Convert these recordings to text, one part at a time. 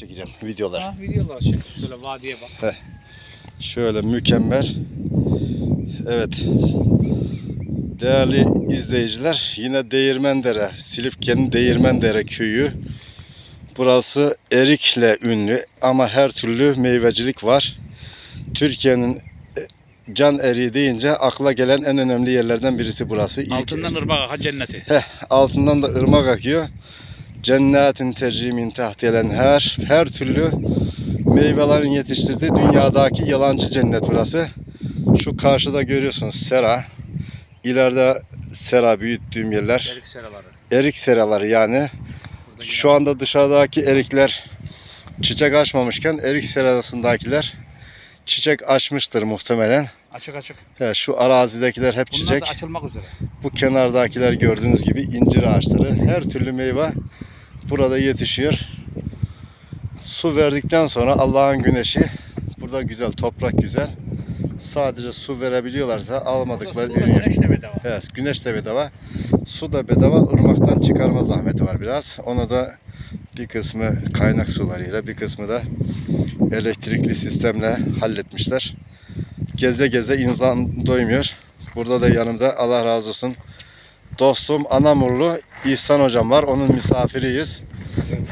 çekeceğim videolar. Ha, videolar çek. Şöyle vadiye bak. Şöyle mükemmel. Evet. Değerli izleyiciler yine Değirmendere, Silifke'nin Değirmendere köyü. Burası erikle ünlü ama her türlü meyvecilik var. Türkiye'nin e, can eriği deyince akla gelen en önemli yerlerden birisi burası. İlk- Altından ırmak ha cenneti. Heh, altından da ırmak akıyor. Cennetin tercimin tahtiyelen her her türlü meyvelerin yetiştirdiği dünyadaki yalancı cennet burası. Şu karşıda görüyorsunuz sera. İleride sera büyüttüğüm yerler. Erik seraları. Erik seraları yani. Burada Şu anda dışarıdaki erikler çiçek açmamışken erik serasındakiler çiçek açmıştır muhtemelen. Açık açık. He, şu arazidekiler hep Bunlar çiçek. da açılmak üzere. Bu kenardakiler gördüğünüz gibi incir ağaçları. Her türlü meyve burada yetişiyor. Su verdikten sonra Allah'ın güneşi burada güzel, toprak güzel. Sadece su verebiliyorlarsa almadıkları su güneş de bedava. Evet, güneş de bedava. Su da bedava. ırmaktan çıkarma zahmeti var biraz. Ona da bir kısmı kaynak sularıyla, bir kısmı da elektrikli sistemle halletmişler. Geze geze insan doymuyor. Burada da yanımda Allah razı olsun dostum Anamurlu İhsan hocam var. Onun misafiriyiz.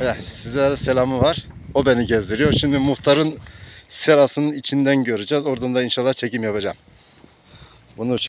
Evet, sizlere selamı var. O beni gezdiriyor. Şimdi muhtarın serasının içinden göreceğiz. Oradan da inşallah çekim yapacağım. Bunu